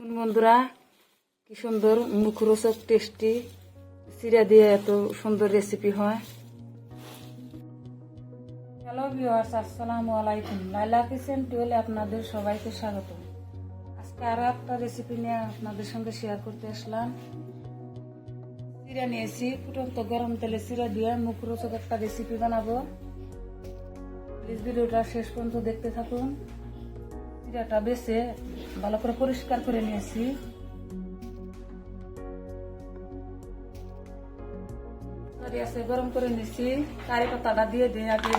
এখন বন্ধুরা? কি সুন্দর, মুখরোচক, টেস্টি সিরা দিয়ে এত সুন্দর রেসিপি হয়। হ্যালো ভিউয়ার্স আসসালামু আলাইকুম। লাইলা কিচেন টুয়েলে আপনাদের সবাইকে স্বাগত আজকে আরও একটা রেসিপি নিয়ে আপনাদের সঙ্গে শেয়ার করতে আসলাম। সিরা নিয়েছি, ফুটন্ত গরম তেলে সিরা দিয়ে মুখরোচক একটা রেসিপি বানাবো। প্লিজ ভিডিওটা শেষ পর্যন্ত দেখতে থাকুন। জিরাটা বেছে ভালো করে পরিষ্কার করে নিয়েছি। আছে গরম করে নিয়েছি। কারি পাতাটা দিয়ে দিই আগে।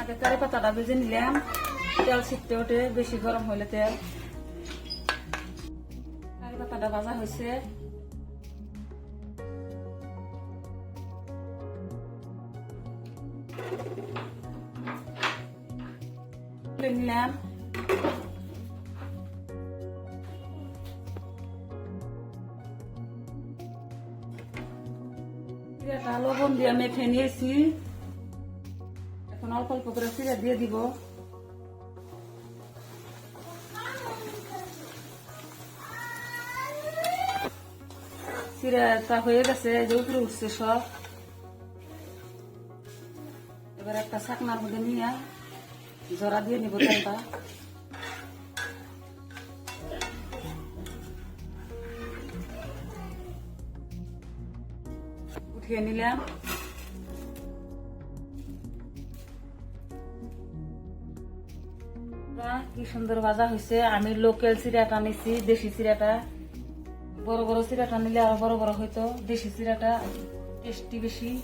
আগে কারি পাতাটা ভেজে নিলাম। তেল ছিটতে ওঠে, বেশি গরম হলে তেল। পাতাটা ভাজা হয়েছে। নিলাম। লবণ দিয়ে মেখে নিয়েছি। এখন অল্প অল্প করে সিরা দিয়ে দিব। সিরাটা হয়ে গেছে যে উঠছে সব। এবার একটা শাকনার মধ্যে নিয়ে জরা দিয়ে নিব তেলটা উঠিয়ে নিলাম। কি সুন্দর ভাজা হয়েছে। আমি লোকাল চিরাটা নিছি, দেশি চিরাটা বড় বড় চিরাটা নিলে আরও বড় বড় হইতো। দেশি চিরাটা টেস্টি বেশি।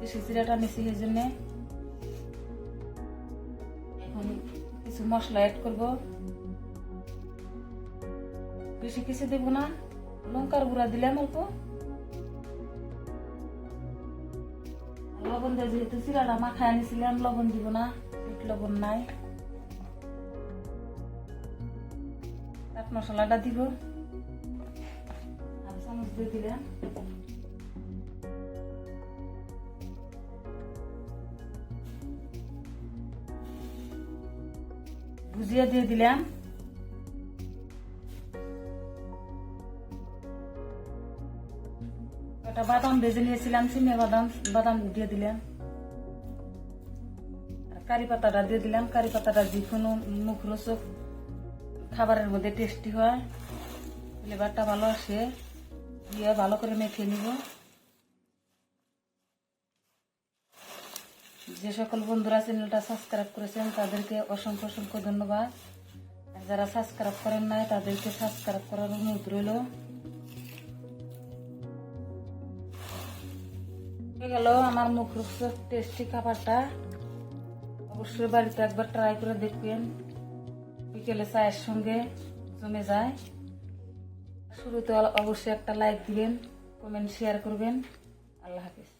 দেশি চিরাটা নিছি সেই জন্য। এখন কিছু মশলা অ্যাড করব। বেশি কিছু দেব না। লঙ্কার গুঁড়া দিলাম অল্প। লবণ দিয়ে যেহেতু চিরাটা মাখায় আনিছিলাম, লবণ দিব না। লবণ নাই। চাট মশলাটা দিব। দিয়ে দিলাম ভুজিয়া দিয়ে দিলাম একটা বাদাম ভেজে নিয়েছিলাম চিনি বাদাম বাদাম দিয়ে দিলাম কারি পাতাটা দিয়ে দিলাম কারি পাতাটা যে কোনো মুখরোচক খাবারের মধ্যে টেস্টি হয়। ফ্লেভারটা ভালো আসে। দিয়ে ভালো করে মেখে নিব। যে সকল বন্ধুরা চ্যানেলটা সাবস্ক্রাইব করেছেন, তাদেরকে অসংখ্য অসংখ্য ধন্যবাদ। যারা সাবস্ক্রাইব করেন নাই, তাদেরকে সাবস্ক্রাইব করার অনুরোধ রইল। গেল আমার মুখ টেস্টি খাবারটা। অবশ্যই বাড়িতে একবার ট্রাই করে দেখবেন। বিকেলে চায়ের সঙ্গে জমে যায়। শুরুতে অবশ্যই একটা লাইক দিবেন কমেন্ট শেয়ার করবেন। আল্লাহ হাফিজ।